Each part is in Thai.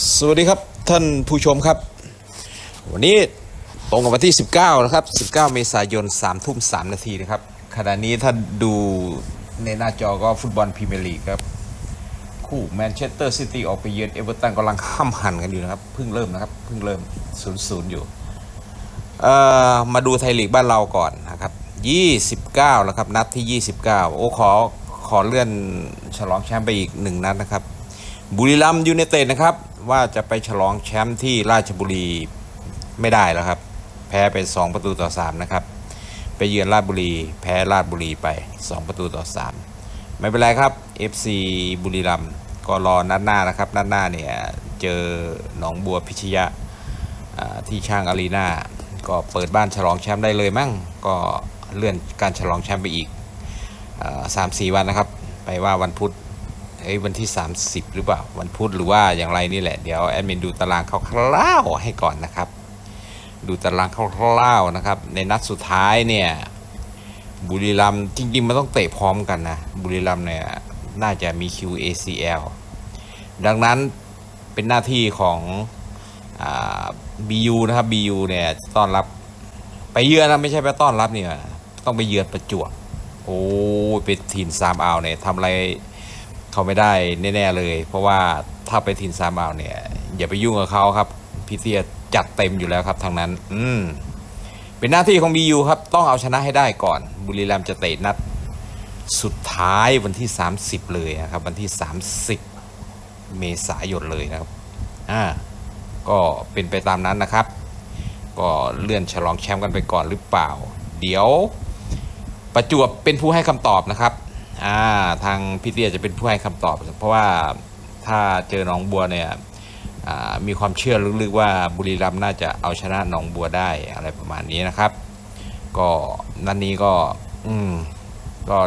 สวัสดีครับท่านผู้ชมครับ วันนี้ตรงกับวันที่ 19 นะครับ 19 เมษายน3ทุ่ม3นาทีนะครับขณะนี้ท่าดูในหน้าจอก็ฟุตบอลพรีเมียร์ลีกครับ คู่แมนเชสเตอร์ซิตี้ออกไปเยือนเอเวอร์ตันกำลังห้ำหันกันอยู่นะครับ เพิ่งเริ่มนะครับ เพิ่งเริ่ม 0-0 อยู่เอ่อมาดูไทยลีกบ้านเราก่อนนะครับ 29 แล้วครับ นัดที่ 29 โอ้ขอขอเลื่อนฉลองแชมป์ไปอีกหนึ่งนัดนะครับ บุรีรัมย์ยูไนเต็ดนะครับ ว่าจะไปฉลองแชมป์ที่ราชบุรีไม่ได้แล้วครับ แพ้ไป 2 ประตูต่อ 3 นะครับ ไปเยือนราชบุรี แพ้ราชบุรีไป 2 ประตูต่อ 3 ไม่เป็นไรครับ FC บุรีรัมก็รอนัดหน้านะครับ นัดหน้าเนี่ยเจอหนองบัวพิชยะอ่าที่ช่างอารีนาก็เปิดบ้านฉลองแชมป์ได้เลยมั้งก็เลื่อนการฉลองแชมป์ไปอีกสามสี่วันนะครับ ไปว่าวันพุธ เอ้ยวันที่ 30 หรือเปล่า วันพุธหรือว่าอย่างไรนี่แหละ เดี๋ยวแอดมินดูตารางคร่าวๆให้ก่อนนะครับ ดูตารางคร่าวๆนะครับ ในนัดสุดท้ายเนี่ย บุรีรัมย์จริงๆมันต้องเตะพร้อมกันนะ บุรีรัมย์เนี่ยน่าจะมี QACL ดังนั้นเป็นหน้าที่ของบียูนะครับบียูเนี่ยต้อนรับไปเยือนนะไม่ใช่ไปต้อนรับเนี่ยต้องไปเยือนประจวบโอ้เป็นทีมสามอ่าวเนี่ยทำอะไร เขาไม่ได้แน่ๆเลย เพราะว่าถ้าไปทีมสามอ่าวเนี่ย อย่าไปยุ่งกับเขาครับพี่เตียจัดเต็มอยู่แล้วครับทางนั้น อืมเป็นหน้าที่ของบียูครับ ต้องเอาชนะให้ได้ก่อน บุรีรัมย์จะเตะนัด สุดท้ายวันที่ 30 เลยนะครับ วันที่ 30 เมษายนเลยนะครับอ่าก็เป็นไปตามนั้นนะครับ ก็เลื่อนฉลองแชมป์กันไปก่อนหรือเปล่า เดี๋ยว ประจวบเป็นผู้ให้คำตอบนะครับ อ่าทางพี่เตี้ยจะเป็นผู้ให้คำตอบ เพราะว่าถ้าเจอหนองบัวเนี่ยมีความเชื่อลึกๆว่าบุรีรัมย์น่าจะเอาชนะหนองบัวได้อะไรประมาณนี้นะครับ ก็นันนี้ก็อืมก็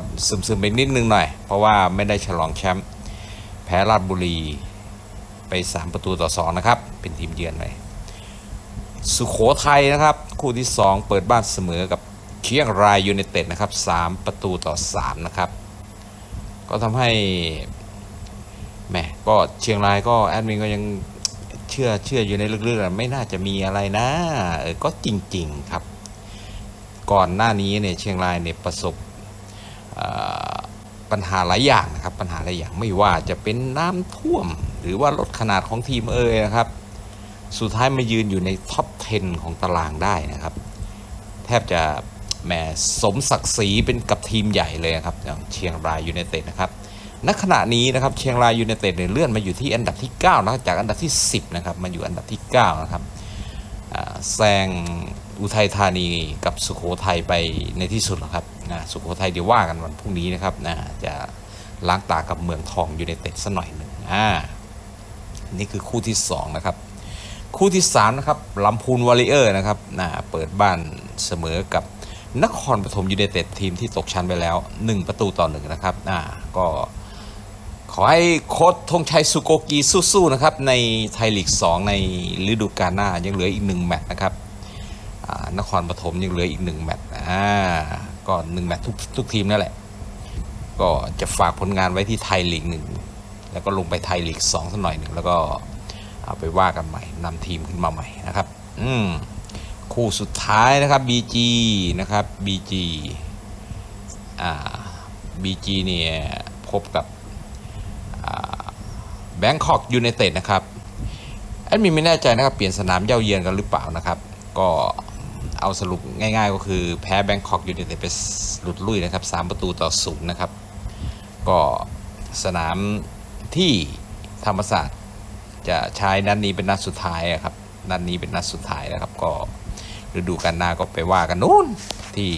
ซึมๆไปนิดนึงหน่อย เพราะว่าไม่ได้ฉลองแชมป์แพ้ราชบุรีไป 3 ประตูต่อ 2 นะครับ เป็นทีมเยือนไปสุขโขทัยนะครับ คู่ที่ 2 เปิดบ้านเสมอกับเชียงรายยูไนเต็ดนะครับ 3 ประตูต่อ 3 นะครับ ก็ทำให้แหมก็เชียงรายก็แอดมินก็ยังเชื่อเชื่ออยู่ในลึกๆอะไม่น่าจะมีอะไรนะเออก็จริง ๆครับ ก่อนหน้านี้เนี่ยเชียงรายเนี่ยประสบปัญหาหลายอย่างนะครับ ปัญหาหลายอย่างไม่ว่าจะเป็นน้ำท่วม หรือว่าลดขนาดของทีมเอ่ยนะครับ สุดท้ายมายืนอยู่ในท็อป 10 ของตารางได้นะครับ แทบจะ แหมสมศักดิ์ศรีเป็นกับทีมใหญ่เลยนะครับอย่างเชียงรายยูไนเต็ดนะครับณขณะนี้นะครับเชียงรายยูไนเต็ดเนี่ยเลื่อนมาอยู่ที่อันดับที่9นะจากอันดับที่ 10นะครับมาอยู่อันดับที่9นะครับแซงอุทัยธานีกับสุโขทัยไปในที่สุดแล้วครับนะสุโขทัยเดี๋ยวว่ากันวันพรุ่งนี้นะครับนะจะล้างตากับเมืองทองยูไนเต็ดสัหน่อยหนึ่งอ่านี่คือคู่ที่2นะครับคู่ที่3นะครับลำพูนวอริเออร์นะครับนะเปิดบ้านเสมอกับ นครปฐมยูไนเต็ดทีมที่ตกชั้นไปแล้ว 1 ประตูต่อหนึ่งนะครับอ่าก็ขอให้โค้ชธงชัยสุโกกีสู้ๆนะครับในไทยลีก 2 ในฤดูกาลหน้ายังเหลืออีก 1 แมตช์นะครับอ่านครปฐมยังเหลืออีก 1 แมตช์อ่าก็1แมตช์ทุกทุกทีมนั่นแหละ ก็จะฝากผลงานไว้ที่ไทยลีกหนึ่งแล้วก็ลงไปไทยลีกสองสักหน่อยหนึ่งแล้วก็เอาไปว่ากันใหม่นำทีมขึ้นมาใหม่นะครับ อืม คู่สุดท้ายนะครับ BG นะครับ BG อ่า BG เนี่ยพบกับแบงคอกยูไนเต็ดนะครับแอดมินไม่แน่ใจนะครับ เปลี่ยนสนามเย่าเยือนกันหรือเปล่านะครับ ก็เอาสรุปง่าย ๆ ก็คือแพ้แบงคอกยูไนเต็ดไปหลุดลุ่ยนะครับ 3 ประตูต่อศูนย์นะครับ ก็สนามที่ธรรมศาสตร์จะใช้นัดนนี้เป็นนัดสุดท้ายอะครับนัดนี้เป็นนัดสุดท้ายนะครับก็ ฤดูกาลหน้าก็ไปว่ากันนู้นที่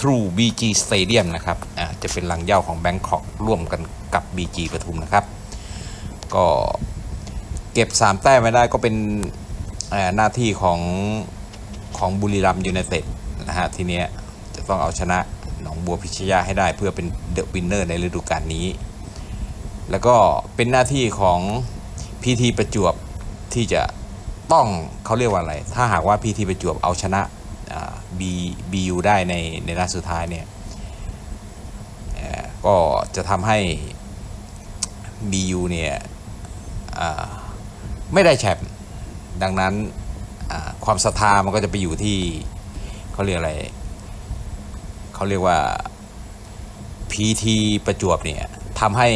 True BG Stadium นะครับอ่าจะเป็นหลังเย้าของ Bangkok ร่วมกันกับ BG ปทุมนะครับ ก็เก็บ 3 แต้มไม่ได้ก็เป็นหน้าที่ของของบุรีรัมย์ยูไนเต็ดนะฮะทีเนี้ยจะต้องเอาชนะหนองบัวพิชยาให้ได้เพื่อเป็นเดอะวินเนอร์ในฤดูกาลนี้ แล้วก็เป็นหน้าที่ของพีทีประจวบที่จะ ต้องเขาเรียกว่าอะไร ถ้าหากว่าพีทีประจวบเอาชนะบีบียูได้ในในนัดสุดท้ายเนี่ยก็จะทำให้ BU เนี่ยไม่ได้แชมป์ดังนั้นความศรัทธามันก็จะไปอยู่ที่เขาเรียกอะไรเขาเรียกว่าพีทีประจวบเนี่ยทำให้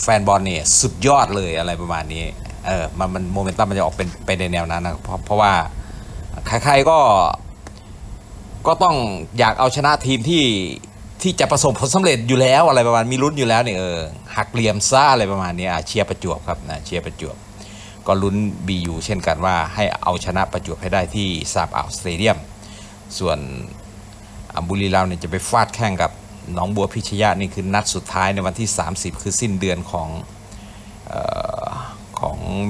แฟนบอลเนี่ยสุดยอดเลยอะไรประมาณนี้ เออมันมันโมเมนตัมมันจะออกเป็นไปในแนวนั้นนะเพราะเพราะว่าใครๆก็ก็ต้องอยากเอาชนะทีมที่ที่จะประสบผลสำเร็จอยู่แล้วอะไรประมาณมีลุ้นอยู่แล้วเนี่ยเออหักเหลี่ยมซ่าอะไรประมาณนี้อะเชียร์ประจวบครับนะเชียร์ประจวบ ก็ลุ้นบียูเช่นกันว่าให้เอาชนะประจวบให้ได้ที่ซาบอ่าวสเตเดียม ส่วนอบุรีรัมย์เนี่ยจะไปฟาดแข่งกับหนองบัวพิชยะนี่คือนัดสุดท้ายในวันที่ 30 คือสิ้นเดือนของ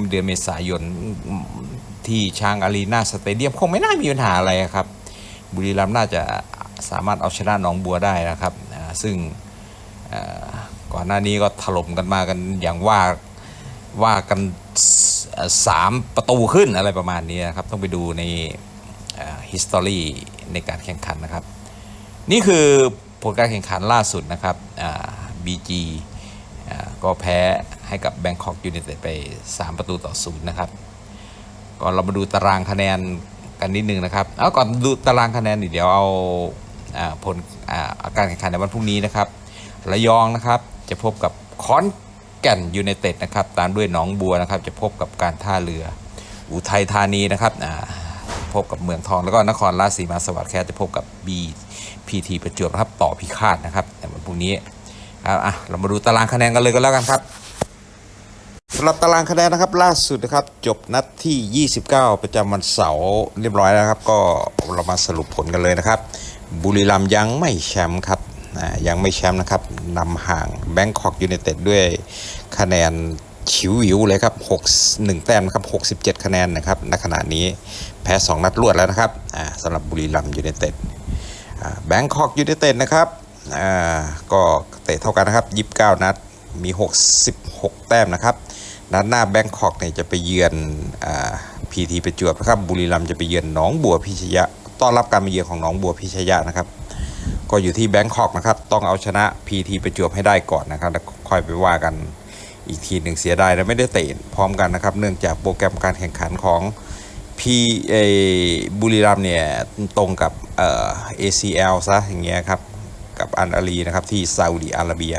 เดือนเมษายนที่ช้างอารีนาสเตเดียมคงไม่น่ามีปัญหาอะไรครับ บุรีรัมย์น่าจะสามารถเอาชนะหนองบัวได้นะครับ ซึ่งก่อนหน้านี้ก็ถล่มกันมากันอย่างว่าว่ากันสามประตูขึ้นอะไรประมาณนี้นะครับ ต้องไปดูในฮิสตอรีในการแข่งขันนะครับ นี่คือผลการแข่งขันล่าสุดนะครับบีจีก็แพ้ ให้กับแบงคอกยู n i เต็ดไป 3 ประตูต่อศูนย์นะครับก่อนเรามาดูตารางคะแนนกันนิดนึงนะครับเอาก่อนดูตารางคะแนนเดี๋ยวเอาอผลอาการแข่งขันในวันพรุ่งนี้นะครับระยองนะครับจะพบกับคอนแก่นยูไนเต็ดนะครับตามด้วยหนองบัวนะครับ จะพบกับการท่าเรือ อุทัยธานีนะครับพบกับเมืองทองแล้วก็นครราชสีมาสวัสดิ์แคสจะพบกับบีพีทีประจวบนะครับต่อพิฆาตนะครับในวันพรุ่งนี้ครับอะเรามาดูตารางคะแนนกันเลยก็แล้วกันครับ สำหรับตารางคะแนนนะครับล่าสุดนะครับจบนัดที่ 29 ประจำวันเสาร์เรียบร้อยแล้วนะครับ ก็เรามาสรุปผลกันเลยนะครับ บุรีรัมย์ยังไม่แชมป์ครับยังไม่แชมป์นะครับนำห่างแบงคอกยู n i เต็ดด้วยคะแนนฉิวหิวเลยครับ6 1แต้มนะครับ67 คะแนนนะครับณขณะนี้แพ้ 2 นัดรวดแล้วนะครับสำหรับบุรีรัมย์ยู n i เต็ดแบงคอกยู n i เต็ดนะครับก็เตะเท่ากันนะครับ 29 นัดมี 66 แต้มนะครับ นัดหน้าแบงคอกเนี่ยจะไปเยือนพีทีประจวบนะครับ บุรีรัมย์จะไปเยือนหนองบัวพิชยะ ต้อนรับการมาเยือนของหนองบัวพิชยะนะครับ ก็อยู่ที่แบงคอกนะครับ ต้องเอาชนะพีทีประจวบให้ได้ก่อนนะครับ แล้วค่อยไปว่ากันอีกทีหนึ่งเสียดายนะไม่ได้เตะพร้อมกันนะครับ เนื่องจากโปรแกรมการแข่งขันของพีเอบุรีรัมย์เนี่ยตรงกับเอ่อ ACL ซะอย่างเงี้ยครับ กับอันอาลีนะครับที่ซาอุดีอาระเบีย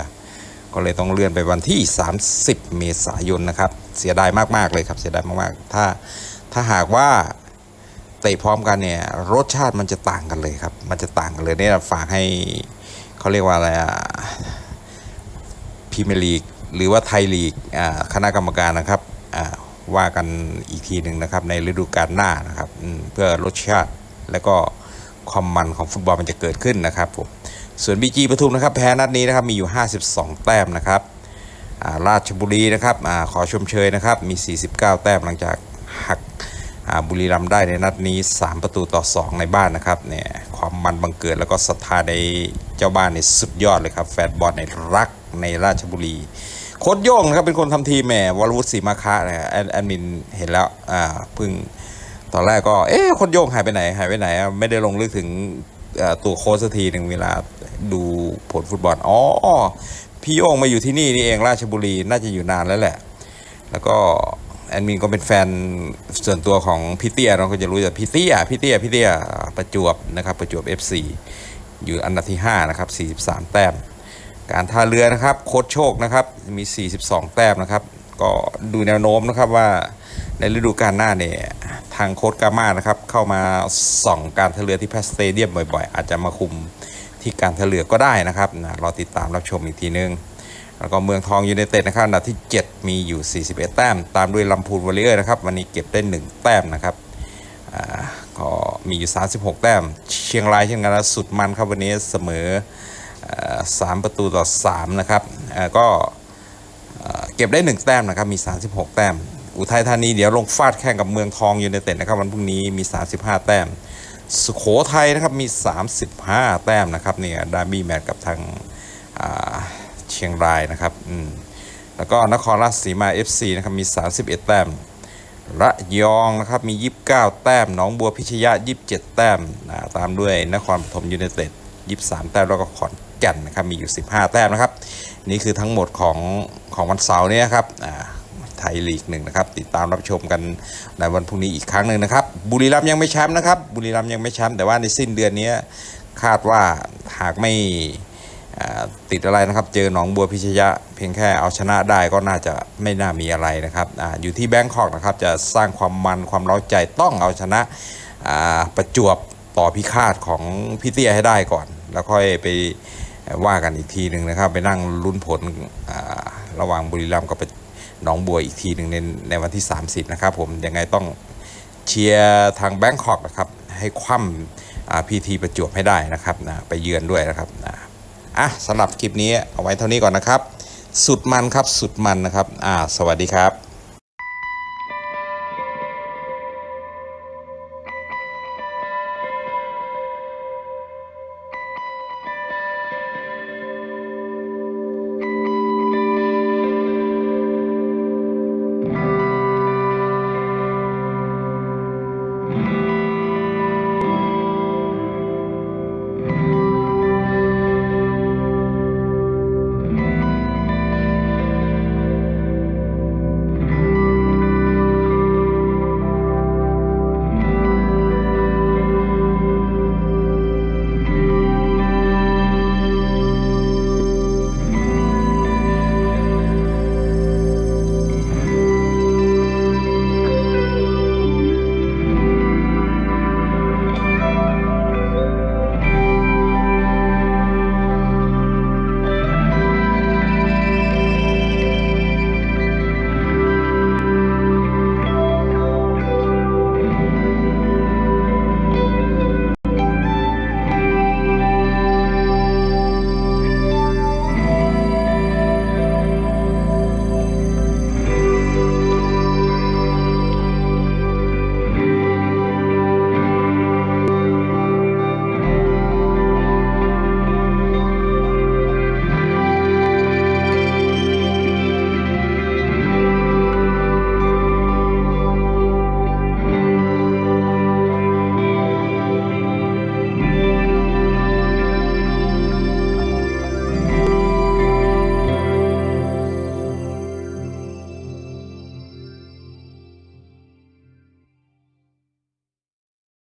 ก็เลยต้องเลื่อนไปวันที่ 30 เมษายนนะครับ เสียดายมากๆเลยครับ เสียดายมากๆ ถ้าถ้าหากว่าเตะพร้อมกันเนี่ยรสชาติมันจะต่างกันเลยครับ มันจะต่างกันเลยเนี่ยฝากให้เขาเรียกว่าอะไรอะพรีเมียร์ลีกหรือว่าไทยลีกคณะกรรมการนะครับว่ากันอีกทีหนึ่งนะครับในฤดูกาลหน้านะครับเพื่อรสชาติและก็ความมันของฟุตบอลมันจะเกิดขึ้นนะครับผม ส่วนบีจีปทุมนะครับแพ้นัดนี้นะครับมีอยู่ 52 แต้มนะครับาราชบุรีนะครับอขอชมเชยนะครับมี 49 แต้มหลังจากหักบุรีรัมย์ได้ในนัดนี้ 3 ประตูต่อ 2 ในบ้านนะครับเนี่ยความมันบังเกิดแล้วก็ศรัทธาในเจ้าบ้านในสุดยอดเลยครับแฟนบอลในรักในราชบุรีโค้ดโย่งนะครับเป็นคนทำทีแหมวรวุฒิศรีมาคะนะแอดแอดมินเห็นแล้วอ่าเพิ่งตอนแรกก็เอ๊ะโคนโย่งหายไปไหนหายไปไหน ไม่ได้ลงลึกถึงตัวโค้ชสักทีหนึ่งเวลา ดูผลฟุตบอล อ๋อ พี่โยงมาอยู่ที่นี่นี่เองราชบุรีน่าจะอยู่นานแล้วแหละ แล้วก็แอดมินก็เป็นแฟนส่วนตัวของพี่เตี้ยเราก็จะรู้จักพี่เตี้ยพี่เตี้ยพี่เตี้ยประจวบนะครับประจวบ FC อยู่อันดับที่ 5 นะครับ 43 แต้ม การท่าเรือนะครับโค้ชโชคนะครับมี 42 แต้มนะครับ ก็ดูแนวโน้มนะครับว่าในฤดูกาลหน้าเนี่ยทางโค้ชกามานะครับเข้ามาส่องการท่าเรือที่แพสเตเดียมบ่อยๆ อาจจะมาคุม ที่การท่าเรือก็ได้นะครับนะรอติดตามรับชมอีกทีนึง แล้วก็เมืองทองยูไนเต็ดนะครับอันดับที่ 7 มีอยู่ 41 แต้ม ตามด้วยลำพูนวอลเลอร์นะครับวันนี้เก็บได้ 1 แต้มนะครับก็มีอยู่ 36 แต้ม เชียงรายเช่นกันนะสุดมันครับวันนี้เสมออ่อสามประตูต่อ 3 นะครับก็เอ่อเก็บได้ 1 แต้มนะครับมี 36 แต้ม อุทัยธานีเดี๋ยวลงฟาดแข่งกับเมืองทองยูไนเต็ดนะครับวันพรุ่งนี้มี 35 แต้ม สุโขทัยนะครับมี 35 แต้มนะครับเนี่ยดาร์บี้แมตช์กับทางาเชียงรายนะครับอืมแล้วก็นครราชสีมา FC นะครับมี 31 แต้ม ระยองนะครับมี 29 แต้มหนองบัวพิชยะ 27 แต้มตามด้วยนครปฐมยูไนเต็ด 23 แต้มแล้วก็ขอนแก่นนะครับมีอยู่ 15 แต้มนะครับ นี่คือทั้งหมดของของวันเสาร์นี้ครับอ่า ไทยลีกหนึ่งนะครับ ติดตามรับชมกันในวันพรุ่งนี้อีกครั้งหนึ่งนะครับ บุรีรัมย์ยังไม่แชมป์นะครับ บุรีรัมย์ยังไม่แชมป์แต่ว่าในสิ้นเดือนนี้คาดว่าหากไม่ติดอะไรนะครับ เจอหนองบัวพิชยะ เพียงแค่เอาชนะได้ก็น่าจะไม่น่ามีอะไรนะครับออยู่ที่แบงคอกนะครับ จะสร้างความมันความเร้าใจต้องเอาชนะประจวบต่อพิฆาตของพี่เตี้ยให้ได้ก่อน แล้วค่อยไปว่ากันอีกทีหนึ่งนะครับ ไปนั่งลุ้นผลระหว่างบุรีรัมย์กับ หนองบัวอีกทีหนึ่งในในวันที่ 30 นะครับผมยังไงต้องเชียร์ทางแบงคอกนะครับ ให้คว่ำพีทีประจวบให้ได้นะครับนะไปเยือนด้วยนะครับนะอะสำหรับคลิปนี้เอาไว้เท่านี้ก่อนนะครับ สุดมันครับสุดมันนะครับอ่าสวัสดีครับ